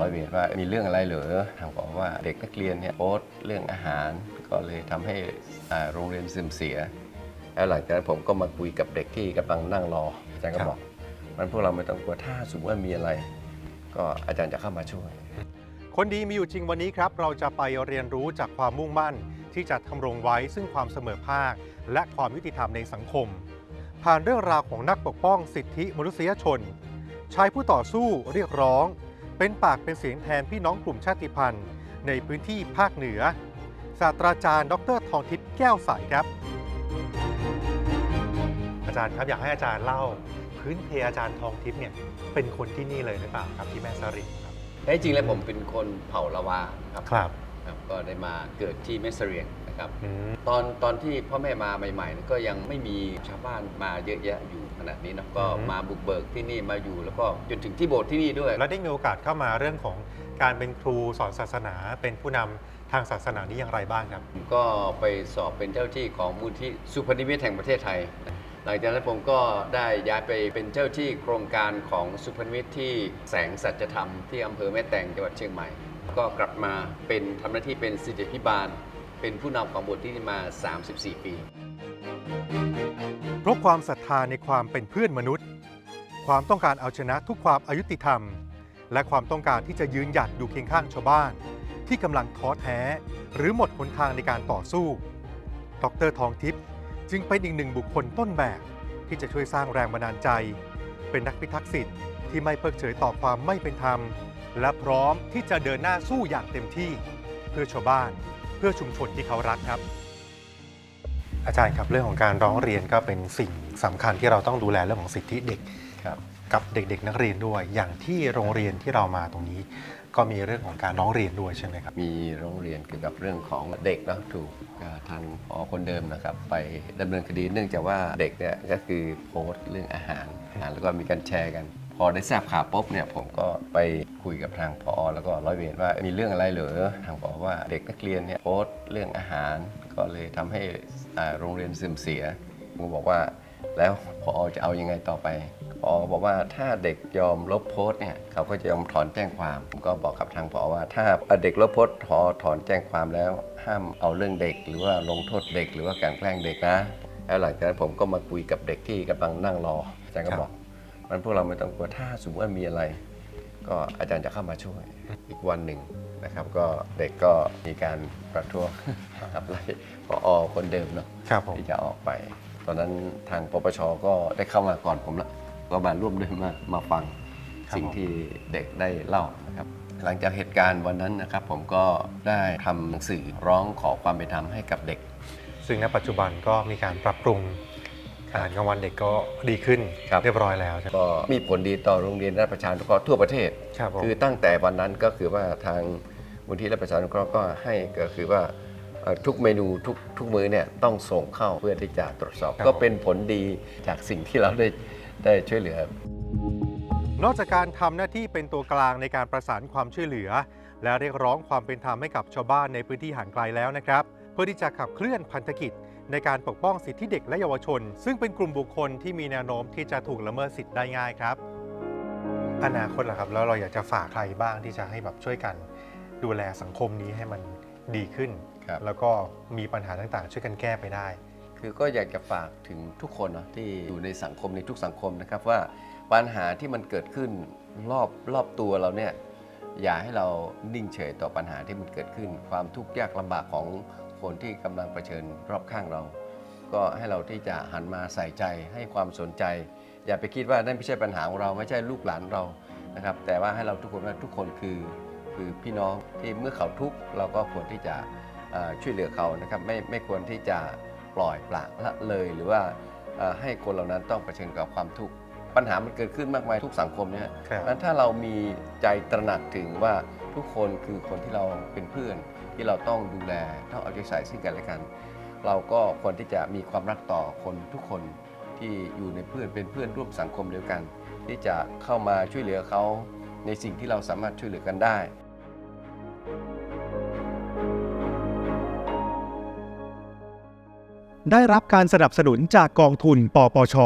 ร้อยเวรว่ามีเรื่องอะไรเหรอทางบอกว่าเด็กนักเรียนเนี่ยโพสต์เรื่องอาหารก็เลยทำให้อ่าโรงเรียนเสื่อมเสีย แล้วหลังจากนั้นผมก็มาคุยกับเด็กที่กำลังนั่งรออาจารย์ก็ครับบอกมันพวกเราไม่ต้องกลัวถ้าสมมติว่ามีอะไร ก็อาจารย์จะเข้ามาช่วย คนดีมีอยู่จริงวันนี้ครับ เราจะไปเรียนรู้จากความมุ่งมั่น ที่จะทำรงไว้ซึ่งความเสมอภาค และความยุติธรรมในสังคม ผ่านเรื่องราวของนักปกป้องสิทธิมนุษยชนชายผู้ต่อสู้เรียกร้อง เป็นปากเป็นเสียงแทนพี่น้องกลุ่มชาติพันธุ์ ในพื้นที่ภาคเหนือ ศาสตราจารย์ ดรทองทิพย์แก้วใสครับ อาจารย์ครับอยากให้อาจารย์เล่า พื้นเพอาจารย์ทองทิพย์เนี่ยเป็นคนที่นี่เลยหรือเปล่าครับที่แม่สริมครับแต่จริงๆแล้วผมเป็นคนเผ่าละวาครับครับ ครับก็ได้มาเกิดที่แม่เสรียงนะครับ อืม ตอนตอนที่พ่อแม่มาใหม่ๆนั้นก็ยังไม่มีชาวบ้านมาเยอะแยะอยู่ขนาดนี้นะก็อือฮึ มาบุกเบิกที่นี่มาอยู่แล้วก็จนถึงที่โบสถ์ที่นี่ด้วย แล้วได้มีโอกาสเข้ามาเรื่องของการเป็นครูสอนศาสนา เป็นผู้นำทางศาสนานี้อย่างไรบ้างครับ ผมก็ไปสอบเป็นเจ้าที่ของมูลที่สุพรรณนิมิตแห่งประเทศไทย หลังจากนั้นผมก็ได้ย้ายไปเป็นเจ้าที่โครงการของสุพรรณนิมิตที่แสงสัจธรรมที่อำเภอแม่แตงจังหวัดเชียงใหม่ ก็กลับมาเป็นทำหน้าที่เป็นสิทธิพิบาล เป็นผู้นำของบทที่นี่มา 34 ปี เพราะความศรัทธาในความเป็นเพื่อนมนุษย์ ความต้องการเอาชนะทุกความอายุติธรรม และความต้องการที่จะยืนหยัดอยู่เคียงข้างชาวบ้าน ที่กำลังท้อแท้ หรือหมดหนทางในการต่อสู้ ดรทองทิพย์จึงเป็นอีกหนึ่งบุคคลต้นแบบที่จะช่วยสร้างแรงบันดาลใจ เป็นนักพิทักษ์สิทธิ์ที่ไม่เพิกเฉยต่อความไม่เป็นธรรม และพร้อมที่จะเดินหน้าสู้อย่างเต็มที่เพื่อชาวบ้าน เพื่อชุมชนที่เขารักครับ อาจารย์ครับเรื่องของการร้องเรียนก็เป็นสิ่งสำคัญที่เราต้องดูแลเรื่องของสิทธิเด็กครับกับเด็กๆ นักเรียนด้วย อย่างที่โรงเรียนที่เรามาตรงนี้ ก็มีเรื่องของการร้องเรียนด้วยใช่ไหมครับ มีโรงเรียนเกี่ยวกับเรื่องของเด็กเนอะถูกอ่าทางอคนเดิมนะครับ ไปดำเนินคดีเนื่องจากว่าเด็กเนี่ยก็คือโพสต์เรื่องอาหารอ่าแล้วก็มีการแชร์กันพ อได้ทราบข่าวปุ๊บเนี่ยผมก็ไปคุยกับทางพอแล้วก็ร้อยเวรว่ามีเรื่องอะไรเหรอทางบอกว่าเด็กนักเรียนเนี่ยโพสต์เรื่องอาหาร ก็เลยทำให้โรงเรียนเสื่อมเสียผมบอกว่าแล้วพอจะเอายังไงต่อไปพอบอกว่าถ้าเด็กยอมลบโพสต์เนี่ยเขาก็จะยอมถอนแจ้งความผมก็บอกกับทางพอว่า ถ้าเด็กลบโพสต์ถอถอนแจ้งความแล้ว ห้ามเอาเรื่องเด็ก หรือว่าลงโทษเด็ก หรือว่าการแกล้งเด็กนะแล้วหลังจากนั้นผมก็มาคุยกับเด็กที่กำลังนั่งรออาจารย์ก็บอก มันพวกเราไม่ต้องกลัวถ้าสมมติว่ามีอะไร ก็อาจารย์จะเข้ามาช่วยอีกวันหนึ่งนะครับ ก็เด็กก็มีการประท้วงขับไล่พอคนเดิมเนาะครับผมที่จะออกไป ตอนนั้นทางปปชก็ได้เข้ามาก่อนผมละก็มาร่วมด้วยมามาฟังครับสิ่งที่เด็กได้เล่านะครับหลังจากเหตุการณ์วันนั้นนะครับ ผมก็ได้ทำหนังสือร้องขอความเป็นธรรมให้กับเด็ก ซึ่งณปัจจุบันก็มีการปรับปรุง อาหารกลางวันเด็กก็ดีขึ้นครับ เรียบร้อยแล้วใช่ไหม ก็มีผลดีต่อโรงเรียนราชประชานุเคราะห์ทั่วประเทศครับผมคือตั้งแต่วันนั้นก็คือว่าทางมูลที่และประชานุเคราะห์ก็ให้ก็คือว่าเอ่อทุกเมนูทุกทุกมื้อเนี่ยต้องส่งเข้าเพื่อที่จะตรวจสอบก็เป็นผลดีจากสิ่งที่เราได้ได้ช่วยเหลือ นอกจากการทำหน้าที่เป็นตัวกลางในการประสานความช่วยเหลือ และเรียกร้องความเป็นธรรมให้กับชาวบ้านในพื้นที่ห่างไกลแล้วนะครับ เพื่อที่จะขับเคลื่อนพันธกิจ ในการปกป้องสิทธิเด็กและเยาวชน ซึ่งเป็นกลุ่มบุคคลที่มีแนวโน้มที่จะถูกละเมิดสิทธิ์ได้ง่ายครับ อนาคตล่ะครับแล้วเราอยากจะฝากใครบ้างที่จะให้แบบช่วยกันดูแลสังคมนี้ให้มันดีขึ้น ครับ แล้วก็มีปัญหาต่างๆ ช่วยกันแก้ไปได้ คือก็อยากจะฝากถึงทุกคนเนาะที่อยู่ในสังคมในทุกสังคมนะครับว่าปัญหาที่มันเกิดขึ้นรอบรอบตัวเราเนี่ยอย่าให้เรานิ่งเฉยต่อปัญหาที่มันเกิดขึ้น ความทุกข์ยากลำบากของ คนที่กำลังเผชิญรอบข้างเรา ก็ให้เราที่จะหันมาใส่ใจให้ความสนใจ อย่าไปคิดว่านั่นไม่ใช่ปัญหาของเราไม่ใช่ลูกหลานเรานะครับ แต่ว่าให้เราทุกคนว่าทุกคนคือคือพี่น้องที่เมื่อเขาทุกข์เราก็ควรที่จะเอ่อช่วยเหลือเขานะครับไม่ไม่ควรที่จะปล่อยปละละเลย หรือว่าเอ่อให้คนเหล่านั้นต้องเผชิญกับความทุกข์ปัญหามันเกิดขึ้นมากมายทุกสังคมเนี่ยครับงั้นถ้าเรามีใจตระหนักถึงว่า ทุกคนคือคนที่เราเป็นเพื่อน ที่เราต้องดูแลต้องเอาใจใส่ซึ่งกันและกัน เราก็ควรที่จะมีความรักต่อคนทุกคนที่อยู่ในเพื่อนเป็นเพื่อนร่วมสังคมเดียวกัน ที่จะเข้ามาช่วยเหลือเขาในสิ่งที่เราสามารถช่วยเหลือกันได้ได้รับการสนับสนุนจากกองทุน ปปช